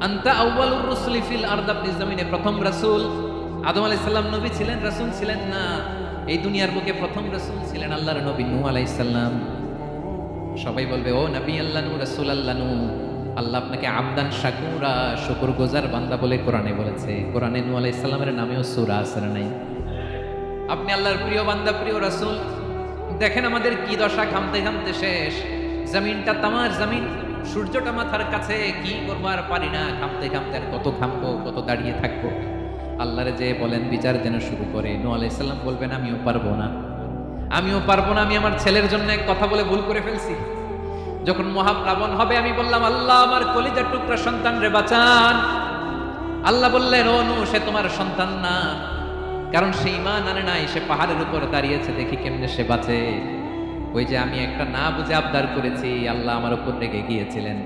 আনতা আউয়ালুর রুসুলি ফিল আরদ, আপনি জমিনে প্রথম রাসূল। আদম আলাইহিস সালাম নবী ছিলেন, রাসূল ছিলেন না। এই দুনিয়ার বুকে প্রথম রাসূল ছিলেন আল্লাহর নবী নূহ আলাইহিস সালাম। সবাই বলবে, ও নবী আল্লাহ নূ রাসূল আল্লাহ নূ আল্লাহ আপনাকে আবদান শাকুরা শুকর গোজার বান্দা বলে কোরআনে বলেছে। কোরআনে নু আলাইহিস সালামের নামেও সুরা আছে নাই? আপনি আল্লাহর প্রিয় বান্দা, প্রিয় রাসূল। দেখেন আমাদের কি দশা ঘামতে ঘামতে শেষ। জমিনটা তামার জমিন। সূর্যটা মাথার কাছে কি করব আর পারি না, ঘামতে ঘামতে আর কত ঘামবো, কত দাঁড়িয়ে থাকব। আল্লাহরে যে বলেন, বিচার যেন শুরু করে। নু আলাইসাল্লাম বলবেন, আমিও পারব না। আমিও পারব না, আমি আমার ছেলের জন্য এক কথা বলে ভুল করে ফেলছি। যখন মহাপ্লাবন হবে, আমি বললাম, আল্লাহ, আমার কলিজার টুকরা সন্তান রে, বাঁচান। আল্লাহ বললেন, ও নু সে তোমার সন্তান না। কারণ সে ইমান আনে নাই, সে পাহাড়ের উপর দাঁড়িয়েছে, দেখি কেমনে সে বাঁচে। ওই যে আমি একটা না বুঝে আবদার করেছি, আল্লাহ আমার উপর রেগে গিয়েছিলেন।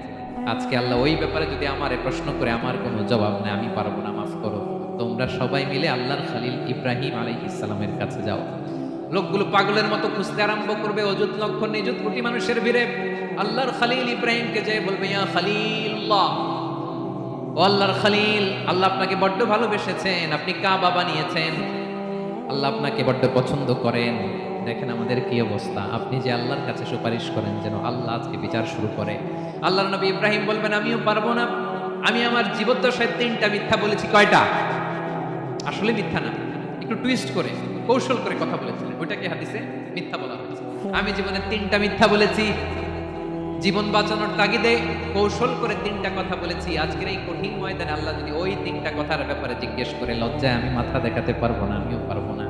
আজকে আল্লাহ ওই ব্যাপারে যদি আমারে প্রশ্ন করে, আমার কোনো জবাব নেই, আমি পারব না, মাফ করো। তোমরা সবাই মিলে আল্লাহর খালিল ইব্রাহিম আলাই ইসলামের কাছে যাও। লোকগুলো পাগলের মতো খুঁজতে আরম্ভ করবে, অযুত লক্ষ নিযুত কোটি মানুষের ভিড়ে। আল্লাহর খালিল ইব্রাহিমকে যে বলবে, ইয়া খালিল্লাহ। ও আল্লাহর খালিল, আল্লাহ আপনাকে বড্ড ভালোবেসেছেন, আপনি কাবা বানিয়েছেন। আল্লাহ আপনাকে বড্ড পছন্দ করেন। দেখেন আমাদের কি অবস্থা। আপনি যে আল্লাহর কাছে সুপারিশ করেন যেন আল্লাহ আজকে বিচার শুরু করে। আল্লাহর নবী ইব্রাহিম বলবেন, আমিও পারব না। আমি আমার জীবদ্দশায় তিনটা মিথ্যা বলেছি। কয়টা? আসলে মিথ্যা না। একটু টুইস্ট করে, কৌশল করে কথা বলেছিলেন। ওইটাকে হাদিসে মিথ্যা বলা হয়েছে। আমি জীবনে তিনটা মিথ্যা বলেছি। জীবন বাঁচানোর তাগিদে কৌশল করে তিনটা কথা বলেছি। আজকের এই কঠিন ময়দানে আল্লাহ যদি ওই তিনটা কথার ব্যাপারে জিজ্ঞেস করে, লজ্জায় আমি মাথা দেখাতে পারব না, আমিও পারব না।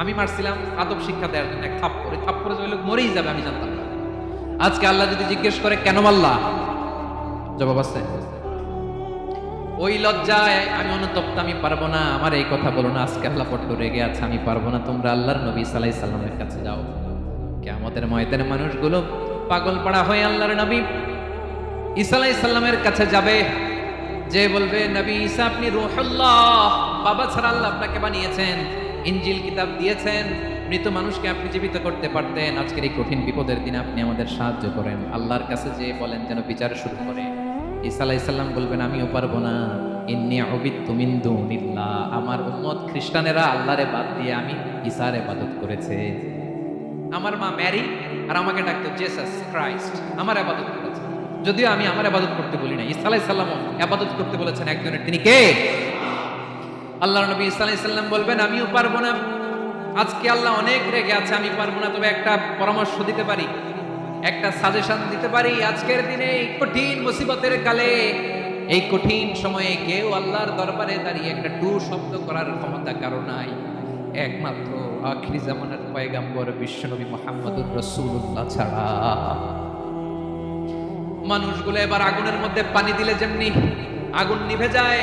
আমি মারছিলাম, আদব শিক্ষা দেওয়ার জন্য এক থাপ করে থাপ করে যে লোক মরেই যাবে, আমি জানতাম না। আজকে আল্লাহ যদি জিজ্ঞেস করে, কেন মাল্লা জবাব আছে, ওই লজ্জায় আমি অনুতপ্ত, আমি পারব না। আমার এই কথা বলো না, আজকে আল্লাহ পট্ট রেগে আছে, আমি পারব না। তোমরা আল্লাহর নবী সালাই সাল্লামের কাছে যাও। কে আমাদের মানুষগুলো পাগল পাড়া হয়ে আল্লাহর নবী ঈসা আলাই সাল্লামের কাছে যাবে। যে বলবে, নবী ঈসা, আপনি রুহুল্লাহ, বাবা ছাড়া আল্লাহ আপনাকে বানিয়েছেন। ইনজিল কিতাব দিয়েছেন, মৃত মানুষকে আপনি জীবিত করতে পারতেন। আজকের এই কঠিন বিপদের দিনে আপনি আমাদের সাহায্য করেন। আল্লাহর কাছে যে বলেন, যেন বিচার শুরু করে। আলাই বলবেন, আমিও পারব না। ইন্নি অবিত্তু মিন্দু নিল্লা আমার উম্মত খ্রিস্টানেরা আল্লাহরে বাদ দিয়ে আমি ঈসার ইবাদত করেছে। আমার মা ম্যারি আর আমাকে ডাকতো জেসাস ক্রাইস্ট। আমার আবাদত করেছে। যদিও আমি আমার আবাদত করতে বলি না ইসা আলাই সাল্লাম আবাদত করতে বলেছেন একজনের। তিনি কে? আল্লাহ নবী ইসা বলবেন, আমিও পারব না। আজকে আল্লাহ অনেক রেগে আছে, আমি পারব না। তবে একটা পরামর্শ দিতে পারি, একটা সাজেশন দিতে পারি। আজকের দিনে কঠিন মুসিবতের কালে, এই কঠিন সময়ে কেউ আল্লাহর দরবারে দাঁড়িয়ে একটা টু শব্দ করার ক্ষমতা কারও নাই। একমাত্র আখিরি জামানের পয়গাম্বর বিশ্বনবী মোহাম্মদুর রসুল্লাহ ছাড়া। মানুষগুলো এবার আগুনের মধ্যে পানি দিলে যেমনি আগুন নিভে যায়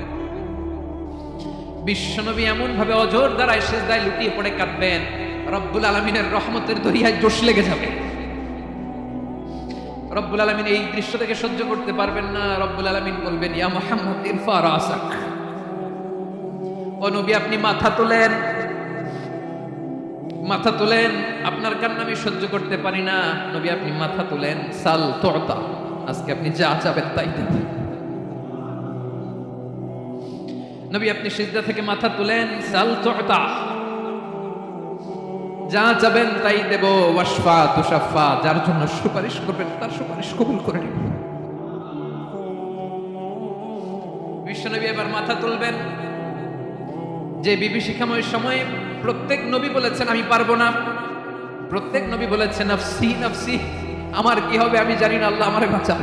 বিশ্বনবী এমন ভাবে অজর দ্বারায় সিজদায় লুটিয়ে পড়ে কাঁদবেন। রব্বুল আলামিনের রহমতের দরিয়ায় জোশ লেগে যাবে। রব্বুল আলামিন এই দৃশ্য থেকে সহ্য করতে পারবেন না। রব্বুল আলামিন বলবেন, ইয়া মুহাম্মদ ইরফা রাসাক ও নবী, আপনি মাথা তোলেন। মাথা তোলেন, আপনার কান্না আমি সহ্য করতে পারি না। নবী, আপনি মাথা তোলেন। সাল তোরতা, আজকে আপনি যা চাবেন তাই দেবেন নবী আপনি সিজদা থেকে মাথা তুলেন, সাল যা চাবেন তাই দেব ওয়াসফা তুষাফা যার জন্য সুপারিশ করবেন, তার সুপারিশ কবুল করে নেব। বিশ্বনবী এবার মাথা তুলবেন। যে বিভীষিকাময় সময়ে প্রত্যেক নবী বলেছেন, আমি পারব না। প্রত্যেক নবী বলেছেন, নফসি নফসি, আমার কি হবে আমি জানি না, আল্লাহ আমারে বাঁচাও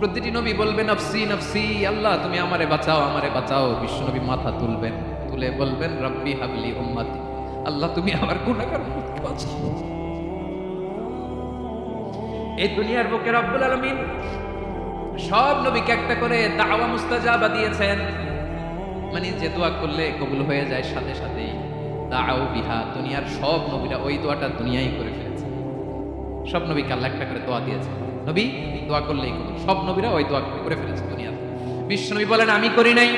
প্রতিটি নবী বলবেন নফসি নফসি, আল্লাহ, তুমি আমারে বাঁচাও আমারে বাঁচাও। বিশ্বনবী মাথা তুলবেন, তুলে বলবেন, রব্বি হাবলি উম্মতি। আল্লাহ, তুমি আমার বাঁচাও। এই দুনিয়ার বুকে রব্বুল আলামিন সব নবীকে একটা করে দাওয়া মুস্তাজাবা দিয়েছেন। মানে যে দোয়া করলে কবুল হয়ে যায়, সাথে সাথেই দাও বিহা, দুনিয়ার সব নবীরা ওই দোয়াটা দুনিয়াই করে ফেলেছে। সব নবীকে আল্লাহ একটা করে দোয়া দিয়েছে নবী দোয়া করলেই কবুল। সব নবীরা ওই দোয়া করে ফেলেছে দুনিয়াতে। বিশ্ব নবী বলেন, আমি করি নাই।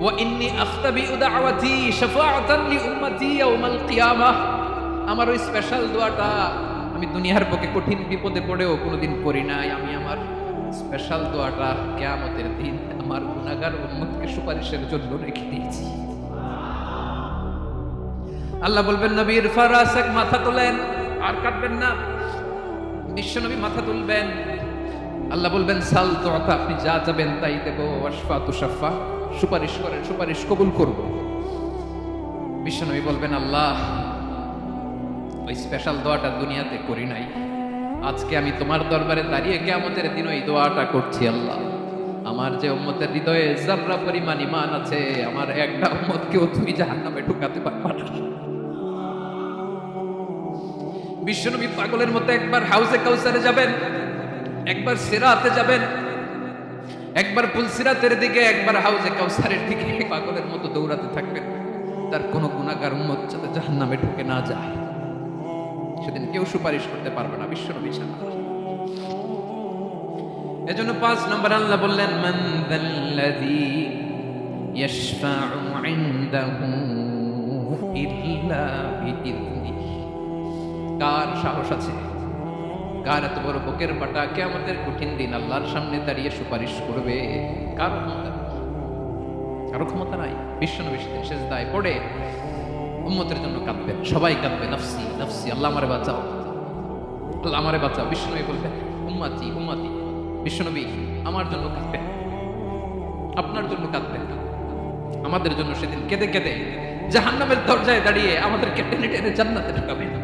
ওয়া ইন্নি আখতাবি দাওয়াতি শাফাআতান লি উম্মতি ইয়াউমাল কিয়ামাহ। আমার ওই স্পেশাল দোয়াটা আমি দুনিয়ার বুকে কঠিন বিপদে পড়েও কোনোদিন করি নাই। আমি আমার স্পেশাল দোয়াটা কেয়ামতের দিন আমার গুনাহগার উম্মতকে সুপারিশের জন্য রেখে দিয়েছি। আল্লাহ বলবেন, নবীর ফারাসাক মাথা তোলেন, আর কাটবেন না। বিশ্বনবী মাথা তুলবেন। আল্লাহ বলবেন, সাল তো আপনি যা যাবেন তাই দেব। ওয়াসফা তুষাফা সুপারিশ করেন, সুপারিশ কবুল করব। বিশ্বনবী বলবেন, আল্লাহ, ওই স্পেশাল দোয়াটা দুনিয়াতে করি নাই। আজকে আমি তোমার দরবারে দাঁড়িয়ে কেমতের দিন ওই দোয়াটা করছি, আল্লাহ। আমার যে উম্মতের হৃদয়ে জাররা পরিমাণ ইমান আছে, আমার একটা উম্মতকেও তুমি জাহান্নামে ঢুকাতে পারবা না। বিশ্বনবী পাগলের মতো একবার হাউসে কাউসারে যাবেন, একবার সেরাতে যাবেন, একবার পুলসিরাতের দিকে, একবার হাউসে কাউসারের দিকে পাগলের মতো দৌড়াতে থাকবেন। তার কোনো গুণাগার উম্মত যাতে জাহান্নামে ঢুকে না যায়। সেদিন কেউ সুপারিশ করতে পারবে না বিশ্বনবী ছাড়া। এজন্য পাঁচ নম্বর আল্লাহ বললেন, মান যাল্লাযী ইয়াশফা'ু ইনদাহু ইল্লা বিইذনিহি কার সাহস আছে? কার এত বড় বুকের পাটা কে আমাদের কঠিন দিন আল্লাহর সামনে দাঁড়িয়ে সুপারিশ করবে। কার কারও ক্ষমতা নাই। বিশ্বনবী শেষ দায় পড়ে উম্মতের জন্য কাঁদবেন। সবাই কাঁদবে, নফসি নফসি, আল্লাহ আমারে বাঁচাও। আল্লাহ আমারে বাঁচাও। বিশ্বনবী বলবে উম্মাতি উম্মাতি বিশ্বনবী আমার জন্য কাঁদবেন। আপনার জন্য কাঁদবেন আমাদের জন্য সেদিন কেঁদে কেঁদে জাহান্নামের দরজায় দাঁড়িয়ে আমাদেরকে টেনে টেনে জান্নাতে ঢুকাবে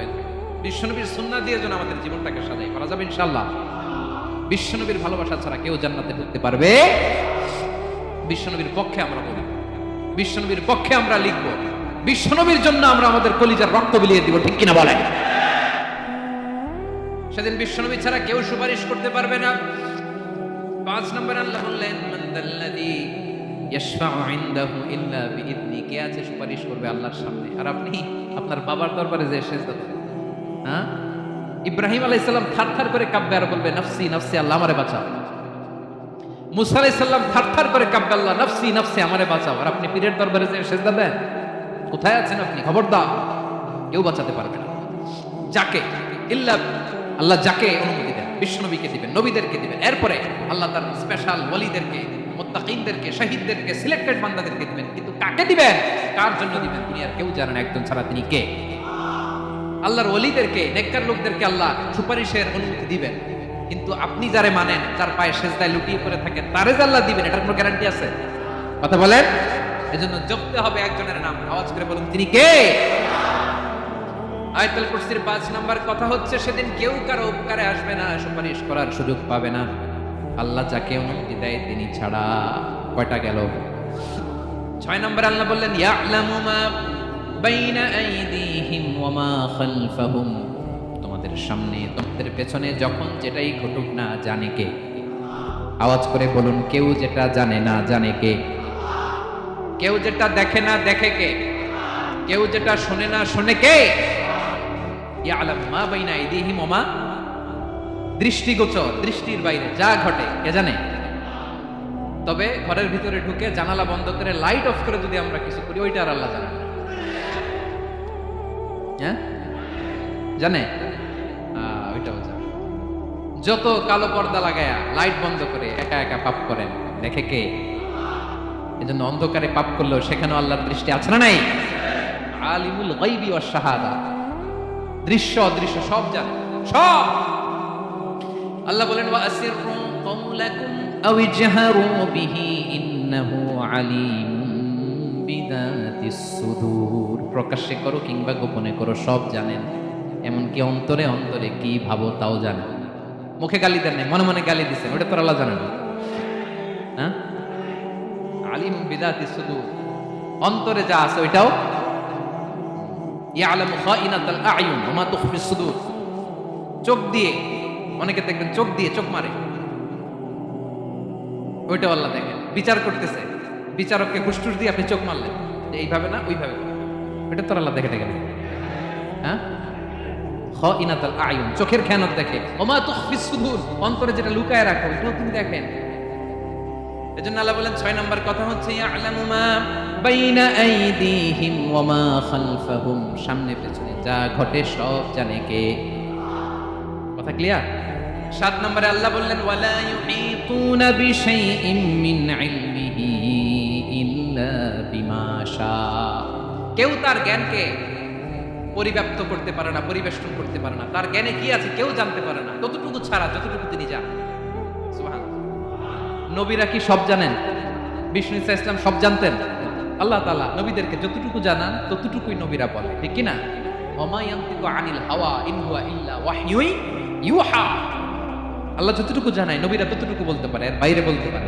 বিশ্বনবীর সুন্না দিয়ে যেন আমাদের জীবনটাকে সাজাই করা যাবে ইনশাল্লাহ বিশ্বনবীর ভালোবাসা ছাড়া কেউ জান্নাতে ঢুকতে পারবে? বিশ্বনবীর পক্ষে আমরা বলি। বিশ্বনবীর পক্ষে আমরা লিখব। বিশ্বনবীর জন্য আমরা আমাদের কলিজার রক্ত বিলিয়ে দিব, ঠিক কিনা বলেন? সেদিন বিশ্বনবী ছাড়া কেউ সুপারিশ করতে পারবে না। পাঁচ নম্বর আল্লাহ বললেন, মান দাল্লাযী ইনদাহু ইল্লা কে আছে সুপারিশ করবে আল্লাহর সামনে? আর আপনি? আপনার বাবার দরবারে যে শেষ হ্যাঁ? ইব্রাহিম আলাইসাল্লাম থার থার করে কাব্যে আর বলবে, নফসি নফসি, আল্লাহ আমারে বাঁচাও। মুসা আলাইসাল্লাম থার থার করে কাব্যে আল্লাহ, নফসি নফসি, আমারে বাঁচাও। আর আপনি পীরের দরবারে যে শেষ দেন, কোথায় আছেন আপনি? খবর দাও কেউ বাঁচাতে পারবে না। যাকে, ইল্লা আল্লাহ যাকে অনুমতি দেন, বিশ্বনবীকে দিবেন, নবীদেরকে দিবেন। এরপরে আল্লাহ তার স্পেশাল ওয়ালিদেরকে, মুত্তাকিনদেরকে, শহীদদেরকে সিলেক্টেড বান্দাদেরকে দিবেন। কিন্তু কাকে দিবেন? কার জন্য দিবেন? তিনি আর কেউ জানেন একজন ছাড়া তিনি কে? আল্লাহর ওলিদেরকে, নেককার লোকদেরকে আল্লাহ সুপারিশের অনুমতি দিবেন। কিন্তু আপনি যারে মানেন, যার পায়ে সেজদায় লুটিয়ে পড়ে থাকেন, তারে যে আল্লাহ দিবেন, এটার কোনো গ্যারান্টি আছে? কথা বলেন? এজন্য জপতে হবে একজনের নাম। আওয়াজ করে বলুন, তিনি কে? আয়তাল কুরসির পাঁচ নাম্বার কথা হচ্ছে, সেদিন কেউ কারও উপকারে আসবে না, সুপারিশ করার সুযোগ পাবে না। আল্লাহ যাকে অনুমতি দেয়, তিনি ছাড়া কয়টা গেল? ছয় নম্বর আল্লাহ বললেন, ইয়ালামু মা তোমাদের সামনে, তোমাদের পেছনে যখন যেটাই ঘটুক না জানে কে। আওয়াজ করে বলুন, কেউ যেটা জানে না জানে কে? কেউ যেটা দেখে না দেখে কে? কেউ যেটা শোনে না শোনে কে? মা দৃষ্টির বাইরে যা ঘটে, কে জানে? তবে ঘরের ভিতরে ঢুকে জানালা বন্ধ করে লাইট অফ করে যদি আমরা কিছু করি, ওইটা আর আল্লাহ জানে। হ্যাঁ? জানে? জানে। যত কালো পর্দা লাগায়া লাইট বন্ধ করে একা একা পাপ করেন, দেখে কে? এজন্য অন্ধকারে পাপ করলেও সেখানেও আল্লাহর দৃষ্টি আছে না নাই? আলিমুল গাইবি ওয়াস শাহাদা। দৃশ্য অদৃশ্য সব জানে। সব! আল্লাহ বলেন, ওয়া আসিররু কওলাকুম আও ইজহারু বিহি ইন্নাহু বিদাতিস সুদূর। প্রকাশ্যে করো কিংবা গোপনে করো সব জানেন। এমনকি অন্তরে অন্তরে কি ভাবো তাও জানেন মুখে গালি দেন নাই, মনে মনে গালি দিচ্ছেন ওটা তো আল্লাহ জানেন না। হ্যাঁ? আলিম বিদাতি সুদূর। অন্তরে যা আছে ওইটাও ইয়ালামু খাইনাতাল আয়ুন ওয়া মা তুখফিস সুদূর। চোখ দিয়ে অনেকে দেখবেন চোখ দিয়ে চোখ মারে। ওইটাও আল্লাহ দেখেন বিচার করতেছে। বিচারককে ঘুষটুস দিয়ে আপনি চোখ মারলেন। এইভাবে না, ওইভাবে। এটা তো আর আল্লাহ দেখে দেখে হ্যাঁ? খ ইনাতাল আয়ুন, চোখের খেয়ানত দেখে। সুদূর অন্তরে যেটা লুকায় রাখো, এটাও তিনি দেখেন। আল্লাহ বলেন, ছয় নম্বর কথা হচ্ছে সামনে পেছনে যা ঘটে সব জানে কে। কথা ক্লিয়ার? সাত নম্বরে আল্লাহ বললেন, ওয়ালা ইউহিতুনা বিশাইইম মিন ইলমিহি। ইল্লা বিমা শা কেউ তার জ্ঞানকে পরিব্যাপ্ত করতে পারে না, পরিবেষ্টন করতে পারে না। তার জ্ঞানে কি আছে কেউ জানতে পারে না। ততটুকু ছাড়া, যতটুকু তিনি জানেন। নবীরা কি সব জানেন? বিষ্ণু ইসা ইসলাম সব জানতেন? আল্লাহ তালা নবীদেরকে যতটুকু জানান, ততটুকুই নবীরা বলে। ঠিক কিনা আনিল হাওয়া ইন হুয়া ইল্লা ওয়াহয়ুই ইউহা। আল্লাহ যতটুকু জানায়, নবীরা ততটুকু বলতে পারে, এর বাইরে বলতে পারে।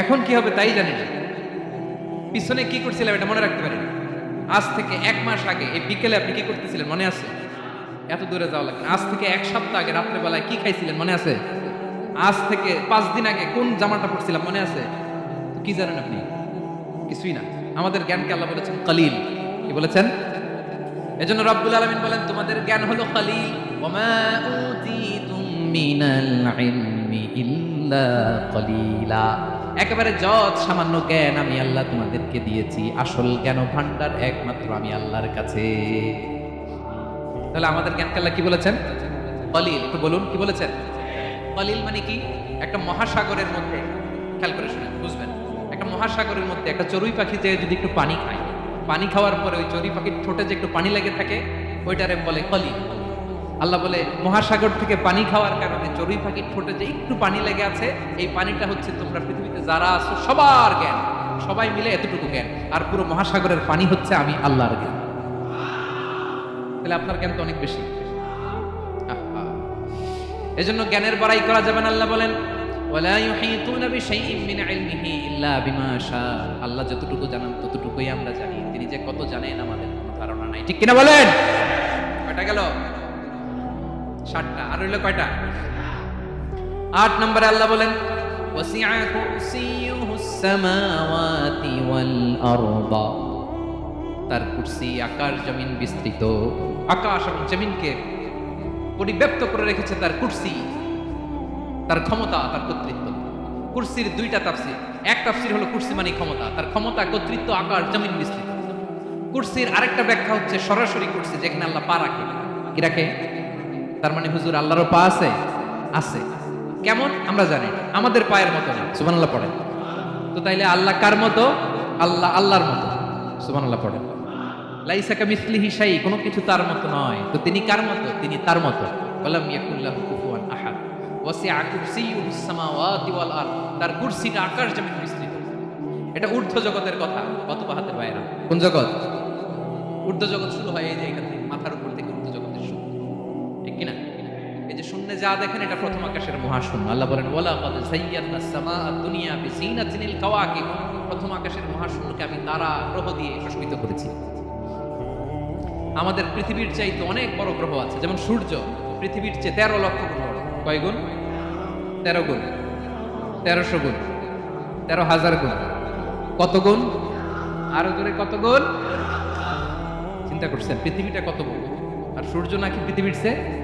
এখন কি হবে তাই জানি না। পিছনে কি করছিলাম এটা মনে রাখতে পারি আজ থেকে এক মাস আগে, এই বিকেলে আপনি কি করতেছিলেন মনে আছে? এত দূরে যাওয়া লাগে না। আজ থেকে এক সপ্তাহ আগে রাত্রেবেলায় কি খাইছিলেন মনে আছে? আজ থেকে পাঁচ দিন আগে কোন জামাটা পড়ছিলাম মনে আছে? কি জানেন আপনি? কিছুই না। আমাদের জ্ঞানকে আল্লাহ বলেছেন কালিল। কি বলেছেন? এজন্য রব্বুল আলামিন বলেন, তোমাদের জ্ঞান হলো ইলমি ইল্লা কলিলা। একেবারে যত সামান্য জ্ঞান আমি আল্লাহ তোমাদেরকে দিয়েছি, আসল জ্ঞান ভান্ডার একমাত্র আমি আল্লাহর কাছে। তাহলে আমাদের জ্ঞানকে আল্লাহ কি বলেছেন? কলিল, একটু বলুন, কি বলেছেন? কলিল মানে কি? একটা মহাসাগরের মধ্যে, খেয়াল করে শুনেন বুঝবেন। একটা মহাসাগরের মধ্যে একটা চড়ুই পাখি যে যদি একটু পানি খায়, পানি খাওয়ার পরে ওই চড়ুই পাখির ঠোঁটে যে একটু পানি লেগে থাকে, ওইটারে বলে কলিল। আল্লাহ বলে, মহাসাগর থেকে পানি খাওয়ার কারণে চড়ুই পাখির ঠোঁটে যে একটু পানি লেগে আছে, এই পানিটা হচ্ছে তোমরা পৃথিবীতে যারা আছো সবার জ্ঞান। সবাই মিলে এতটুকু জ্ঞান। আর পুরো মহাসাগরের পানি হচ্ছে আমি আল্লাহর জ্ঞান। তাহলে আপনার জ্ঞান তো অনেক বেশি। আহা। এজন্য জ্ঞানের বড়াই করা যাবে না, আল্লাহ বলেন আল্লাহ যতটুকু জানেন, ততটুকুই আমরা জানি। তিনি যে কত জানেন, আমাদের কোনো ধারণা নাই। ঠিক কিনা বলেন? কয়টা গেল? সাতটা, আর হইল কয়টা? আট নম্বরে আল্লাহ বলেন তার কুরসি, আকাশ, জমিন বিস্তৃত। আকাশ এবং জমিনকে পরিব্যাপ্ত করে রেখেছে তার কুরসি, তার ক্ষমতা, তার কর্তৃত্ব। কুরসির দুইটা তাফসির। এক তাফসির হলো কুর্সি মানে ক্ষমতা। তার ক্ষমতা, কর্তৃত্ব, আকাশ, জমিন বিস্তৃত। কুরসির আরেকটা ব্যাখ্যা হচ্ছে সরাসরি কুরসি, যেখানে আল্লাহ পা রাখে। কি রাখে? তার মানে হুজুর আল্লাহরও পা আছে? আছে। কেমন? আমরা জানি। আমাদের পায়ের মতো না। সুবহানাল্লাহ পড়েন। তো তাইলে আল্লাহ কার মতো? আল্লাহ, আল্লাহর মতো। সুবহানাল্লাহ পড়েন। লাইসা কামিসলিহি শাই কোনো কিছু তার মতো নয়। তো তিনি কার মতো? তিনি তার মতো। ওয়ালাম ইয়াকুল্লাহু কুফুয়ান আহাদ। ওয়াসিআ কুরসিয়ুহুস সামাওয়াতি ওয়াল আরদ। তার কুরসিটা আকাশ জমিন বিস্তৃত। এটা ঊর্ধ্ব জগতের কথা। কত হাতের বাইরে। কোন জগৎ? ঊর্ধ্ব জগৎ শুরু হয় এই যে এই যা দেখেন, এটা প্রথম আকাশের মহাশূন্য। আল্লাহ বলেন ওয়ালা কাদ সাইয়্যানা সামা দুনিয়া বিজিনাতিনিল কাওয়াকিব। প্রথম আকাশের মহাশূন্যকে আমি তারা গ্রহ দিয়ে সুশোভিত করেছি। আমাদের পৃথিবীর চাইতে অনেক বড় গ্রহ আছে, যেমন সূর্য। পৃথিবীর চেয়ে তেরো লক্ষ গুণ বড়। কয় গুণ? তেরো গুণ। তেরোশো গুণ। তেরো হাজার গুণ। কত গুণ? আরও জোরে কত গুণ? চিন্তা করছেন, পৃথিবীটা কত বড়? আর সূর্য নাকি পৃথিবীর চেয়ে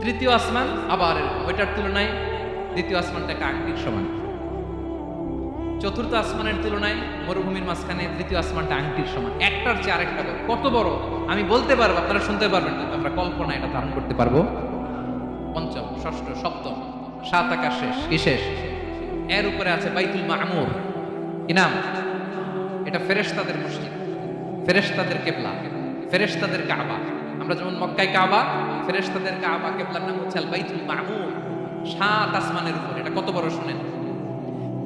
তৃতীয় আসমান আবার। ওইটার তুলনায় দ্বিতীয় আসমানটা একটা আংটির সমান। চতুর্থ আসমানের তুলনায় মরুভূমির মাঝখানে তৃতীয় আসমানটা আংটির সমান। একটার চেয়ে আরেকটা কত বড়? আমি বলতে পারব, আপনারা শুনতে পারবেন, কিন্তু আমরা কল্পনা এটা ধারণ করতে পারব। পঞ্চম, ষষ্ঠ, সপ্তম, সাত আকাশ শেষ, কি শেষ? এর উপরে আছে বাইতুল মামুর। কি নাম? এটা ফেরেশতাদের মসজিদ। ফেরেশতাদের কেবলা। ফেরেশতাদের কাবা। আমরা যেমন মক্কায় কাবা ফেরেশতাদের কাবা কেবলার নাম হচ্ছে আল বাইতুল মামুর সাত আসমানের উপর। এটা কত বড় শুনেন?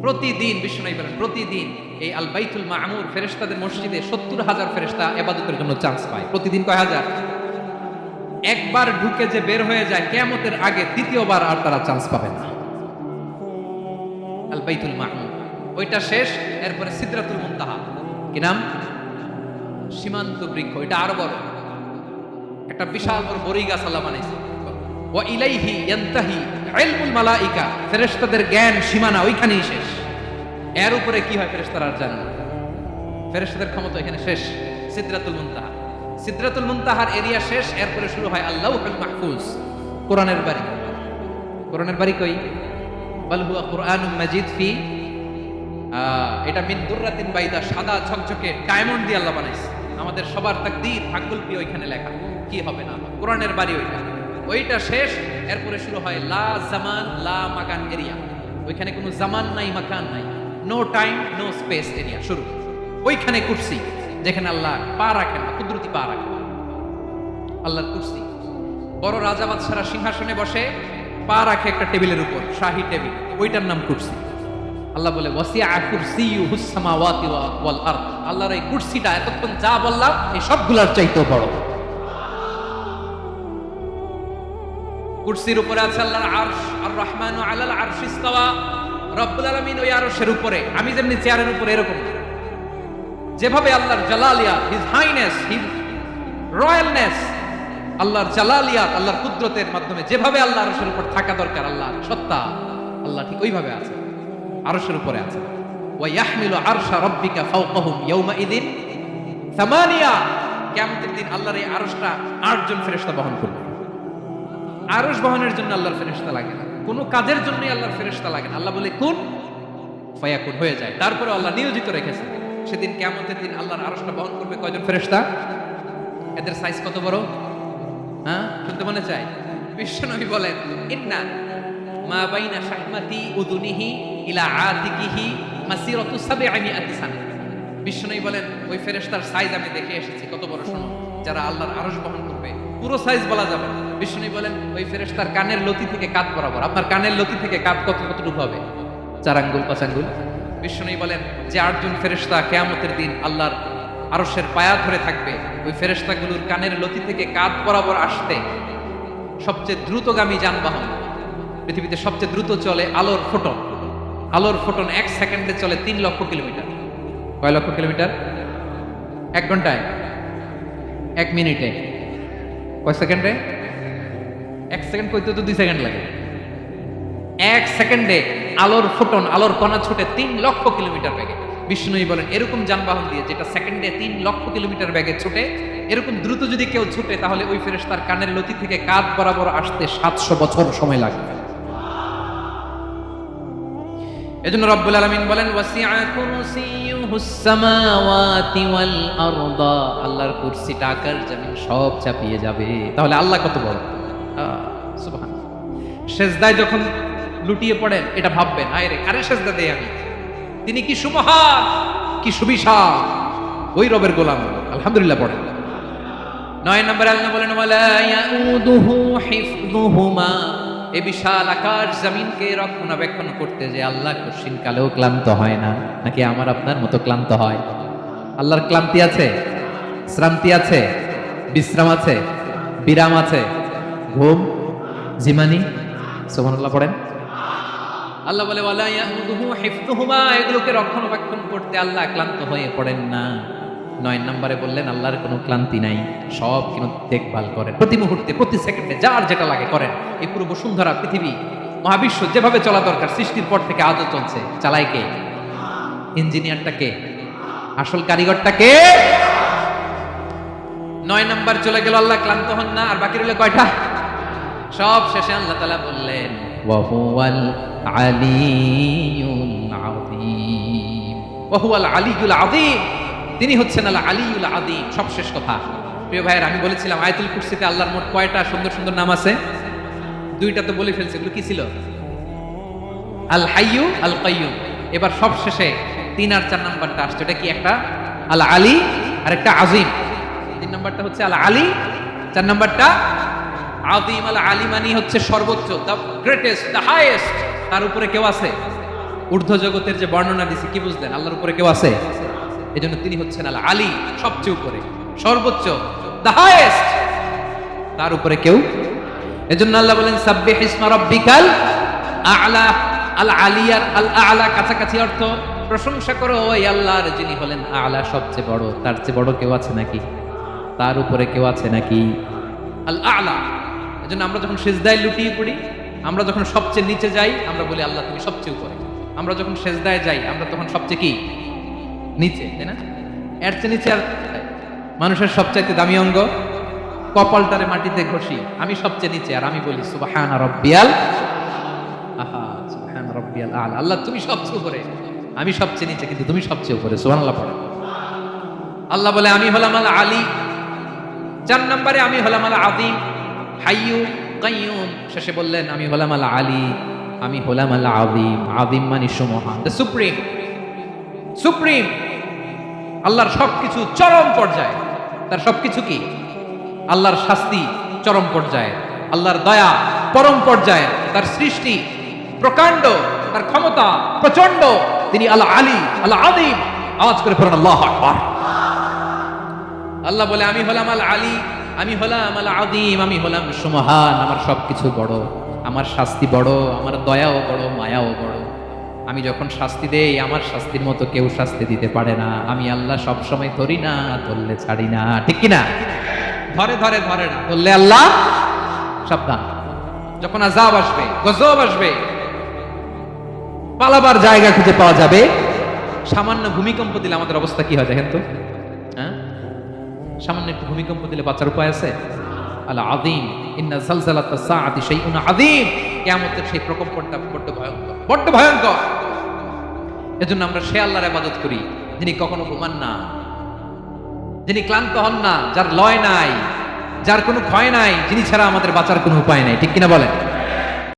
প্রতিদিন বিষ্ণু বলেন, প্রতিদিন এই আল বাইতুল মামুর ফেরেশতাদের মসজিদে সত্তর হাজার ফেরেশতা এবাদতের জন্য চান্স পায়। প্রতিদিন কয় হাজার? একবার ঢুকে যে বের হয়ে যায়, কেয়ামতের আগে দ্বিতীয়বার আর তারা চান্স পাবে না। আল বাইতুল মাহমুদ ওইটা শেষ, এরপরে সিদরাতুল মুনতাহা। কি নাম? সীমান্ত বৃক্ষ। এটা আরও বড়। একটা বিশাল বড় বড়ই গাছ আল্লাহ বানাইছে। ওয়া ইলাইহি ইয়ান্তাহি ইলমুল মালাইকা, ফেরেশতাদের জ্ঞান সীমানা ওইখানেই শেষ। এর উপরে কি হয় ফেরেশতারা আর জানে ফেরেশতাদের ক্ষমতা এখানে শেষ, সিদরাতুল মুনতাহা সিদরাতুল মুনতাহার এরিয়া শেষ, এরপরে শুরু হয় আল্লাহুল মাহফুজ, কোরআনের বাড়ি। কোরআনের বাড়ি কই? বল হুয়া কোরআনুম মাজিদ ফি এটা মিন দুররাতিন বাইদা, সাদা ঝকঝকে ডায়মন্ড দিয়ে আল্লাহ বানাইছে। আমাদের সবার তাকদীর ভাগ্যল্পি ওইখানে লেখা। কি হবে না? কোরআনের বাড়ি ওইটা। ওইটা শেষ, এরপরে শুরু হয় লা জামান, লা মাকান এরিয়া। ওইখানে কোনো জামান নাই, মাকান নাই। No time no space area শুরু। ওইখানে কুরসি, যেখানে আল্লাহ পা রাখেন না, কুদরতি পা রাখেন আল্লাহর কুরসি। বড় রাজা বাদশারা সিংহাসনে বসে, পা রাখে একটা টেবিলের উপর, শাহী টেবিল। ওইটার নাম কুরসি। আল্লাহ বলে, ওয়াসিআ কুরসিয়ু হুসসামাওয়াতি ওয়াল আরদ। আল্লাহর এই কুরসিটা এতক্ষণ যা বললাম, এই সবগুলার চাইতেও বড়। কুরসির উপরে আছে আল্লাহর আরশ, আর রহমান আলাল আরশ ইস্তাওয়া। রব্বুল আলামিন ওই আরশের উপরে। আমি যেমনি চেয়ারের উপরে এরকম। যেভাবে আল্লাহর জালালিয়া হিজ হাইনেস হিজ রয়্যালনেস আল্লাহর জালালিয়াত, আল্লাহর কুদরতের মাধ্যমে যেভাবে আল্লাহ আরশের উপর থাকা দরকার, আল্লাহ সত্তা, আল্লাহ ঠিক ওইভাবে আছে। আরশের উপরে আছে। ওয়া ইয়াহমিলু আরশা রাব্বিকা ফাওকাহুম ইয়াউমাইদিন সামানিয়া। কিয়ামতের দিন আল্লাহর এই আরশটা আটজন ফেরেশতা বহন করবে। আরশ বহনের জন্য আল্লাহর ফেরেশতা লাগে না। কোনো কাজের জন্যই আল্লাহর ফেরেশতা লাগে না। আল্লাহ বলে, কোন? ফায়াকুন হয়ে যায়। তারপরে আল্লাহ নিয়োজিত রেখেছে সেদিন কেমতের দিন আল্লাহর আরশটা বহন করবে কয়জন ফেরেশতা? এদের সাইজ কত বড়? হ্যাঁ? শুনতে মনে বিশ্বনবী বলেন, ইন্না মা বাইনা শাহমাতি উদুনিহি ইলা আতিকিহি মাসিরাতু সাবঈমিআতি সানা। বিশ্বনবী বলেন, ওই ফেরেশতার সাইজ আমি দেখে এসেছি। কত বড় যারা আল্লাহর আরশ বহন করবে, পুরো সাইজ বলা যাবে না। বিশ্বনবী বলেন, ওই ফেরেশতার কানের লতি থেকে কাত বরাবর। আপনার কানের লতি থেকে কাত কত কতটুকু হবে? চার আঙ্গুল পাঁচ আঙ্গুল বিশ্বনবী বলেন, যে আটজন ফেরেশতা কেয়ামতের দিন আল্লাহর আরশের পায়া ধরে থাকবে, ওই ফেরেশতাগুলোর কানের লতি থেকে কাত বরাবর আসতে সবচেয়ে দ্রুতগামী যানবাহন। পৃথিবীতে সবচেয়ে দ্রুত চলে আলোর ফোটন। আলোর ফোটন এক সেকেন্ডে চলে তিন লক্ষ কিলোমিটার। কয় লক্ষ কিলোমিটার? এক ঘন্টায়। এক মিনিটে। কয় সেকেন্ডে? এক সেকেন্ড কইতে তো দুই সেকেন্ড লাগে। এক সেকেন্ডে আলোর ফোটন, আলোর কণা ছুটে তিন লক্ষ কিলোমিটার বেগে। বিষ্ণুই বলেন, এরকম যানবাহন দিয়ে যেটা সেকেন্ডে তিন লক্ষ কিলোমিটার বেগে ছুটে, এরকম দ্রুত যদি কেউ ছুটে, তাহলে ওই ফেরেশতার কানের লতি থেকে কাঁধ বরাবর আসতে সাতশো বছর সময় লাগবে। এজন্য রব্বুল আলামিন বলেন, ওয়াসিআ কুরসিয়ুহুস সামাওয়াতি ওয়াল আরদা। আল্লাহর কুরসিটা আকাশ জমিন সব চাপিয়ে যাবে। তাহলে আল্লাহ কত বড়? সুবহান সেজদায় যখন লুটিয়ে পড়েন, এটা ভাববেন আয় রে, কারে সেজদা দেই আমি? তিনি কি সুমহান, কি সুবিশাল, ওই রবের গোলাম। আলহামদুলিল্লাহ পড়েন। নয় নম্বর আল্লাহ বলেন হিফযুহুমা। এই বিশাল আকাশ জমিনকে রক্ষণাবেক্ষণ করতে যে আল্লাহ কঠিন কালেও ক্লান্ত হয় না, নাকি আমার আপনার মতো ক্লান্ত হয়? আল্লাহর ক্লান্তি আছে? শ্রান্তি আছে? বিশ্রাম আছে? বিরাম আছে? ঘুম, জিমানি, সুবহানাল্লাহ পড়েন। আল্লাহ বলে এগুলোকে রক্ষণাবেক্ষণ করতে আল্লাহ ক্লান্ত হয়ে পড়েন না। নয় নম্বরে বললেন, আল্লাহর কোনো ক্লান্তি নাই, সব কিন্তু দেখভাল করেন। প্রতি মুহূর্তে, প্রতি সেকেন্ডে যার যেটা লাগে করেন। এই পুরো বসুন্ধরা পৃথিবী, মহাবিশ্ব যেভাবে চলা দরকার, সৃষ্টির পর থেকে আজও চলছে। চালায় কে? ইঞ্জিনিয়ারটা কে? আসল কারিগরটা কে? নয় নাম্বার চলে গেল, আল্লাহ ক্লান্ত হন না, আর বাকি রইল কয়টা? সব শেষে আল্লাহ তালা বললেন, ওয়াহুয়াল আলিয়ুল আযীম। ওয়াহুয়াল আলিয়ুল আযীম। তিনি হচ্ছেন আল আলিউল আযীম, সব শেষ কথা। প্রিয় ভাইয়ের, আমি বলেছিলাম আয়াতুল কুরসিতে আল্লাহর মোট কয়টা সুন্দর সুন্দর নাম আছে? দুইটা তো বলে ফেলছে, এগুলো কি ছিল? আল হাইয়ু, আল কাইয়ুম। এবার সব শেষে তিন আর চার নাম্বারটা আসছে এটা কি একটা? আল আলী আর একটা আজিম তিন নাম্বারটা হচ্ছে আল আলী, চার নাম্বারটা আদিম আল আলী মানি হচ্ছে সর্বোচ্চ দ্য গ্রেটেস্ট দ্য হাইয়েস্ট তার উপরে কেউ আছে? ঊর্ধ্ব জগতের যে বর্ণনা দিছে, কি বুঝলেন? আল্লাহর উপরে কেউ আছে? এজন্য তিনি হচ্ছেন আল আলী, সবচেয়ে উপরে। সর্বোচ্চ দ্য হাইয়েস্ট তার উপরে কেউ? এজন্য আল্লাহ বলেন, সাব্বিহ ইসমা রাব্বিকাল আ'লা। আল আলিয়ার আল আ'লা কাছাকাছি অর্থ, প্রশংসা করো ওই আল্লাহর যিনি হলেন আ'লা, সবচেয়ে বড়। তার চেয়ে বড় কেউ আছে নাকি? তার উপরে কেউ আছে নাকি? আল আ'লা। এজন্য আমরা যখন সেজদায় লুটিয়ে পড়ি, আমরা যখন সবচেয়ে নিচে যাই, আমরা বলি, আল্লাহ, তুমি সবচেয়ে উপরে। আমরা যখন সেজদায় যাই, আমরা তখন সবচেয়ে কি? নিচে, তাই না? এর চেয়ে নিচে আর মানুষের সবচাইতে দামি অঙ্গ, কপালটারে মাটিতে ঘষি, আমি সবচেয়ে নিচে, আর আমি বলি, সুবহান রব্বিয়াল আহা রব্বিয়াল, আলা, আল্লাহ, তুমি সবচেয়ে উপরে। আমি সবচেয়ে নিচে, কিন্তু তুমি সবচেয়ে উপরে, সুবহানাল্লাহ পড়ে। আল্লাহ বলে, আমি হলাম আল আলী চার নম্বরে, আমি হলাম আল আদিম হাইয়ু কাইয়ুম। শেষে বললেন, আমি হলাম আল আলী, আমি হলাম আল আদিম আদিম মানে সুমহান। দ্য সুপ্রিম সুপ্রিম আল্লাহর সবকিছু চরম পর্যায়ে। তার সবকিছু কি? আল্লাহর শাস্তি চরম পর্যায়ে। আল্লাহর দয়া পরম পর্যায়ে। তার সৃষ্টি প্রকাণ্ড, তার ক্ষমতা প্রচণ্ড তিনি আল্লাহ আলী আল্লাহ আদিম আওয়াজ করে পড়েন, আল্লাহ আল্লাহ বলে, আমি হলাম আল আলী আমি হলাম আল আদিম আমি হলাম সুমহান, আমার সবকিছু বড়। আমার শাস্তি বড়, আমার দয়াও বড়, মায়াও বড়। আমি যখন শাস্তি দেই, আমার শাস্তির মতো কেউ শাস্তি দিতে পারে না। আমি আল্লাহ সব সময় ধরি না, ধরলে ছাড়ি না। ঠিক কি না ধরে ধরে ধরে না। ধরলে আল্লাহ সাবধান। যখন আজাব আসবে, গজব আসবে, পালাবার জায়গা খুঁজে পাওয়া যাবে। সামান্য ভূমিকম্প দিলে আমাদের অবস্থা কি হয় দেখেন তো? সামান্য একটু ভূমিকম্প দিলে বাঁচার উপায় আছে? আল্লাহ আদিম ইন্না জালজালাত সাআতি শাইউন আদিম কিয়ামতের সেই প্রকম্পনটা বড্ড ভয়ঙ্কর বড্ড ভয়ঙ্কর। এজন্য আমরা সে আল্লাহর আবাদত করি, যিনি কখনো ঘুমান না, যিনি ক্লান্ত হন না, যার লয় নাই, যার কোনো ক্ষয় নাই, যিনি ছাড়া আমাদের বাঁচার কোনো উপায় নাই। ঠিক কিনা বলেন?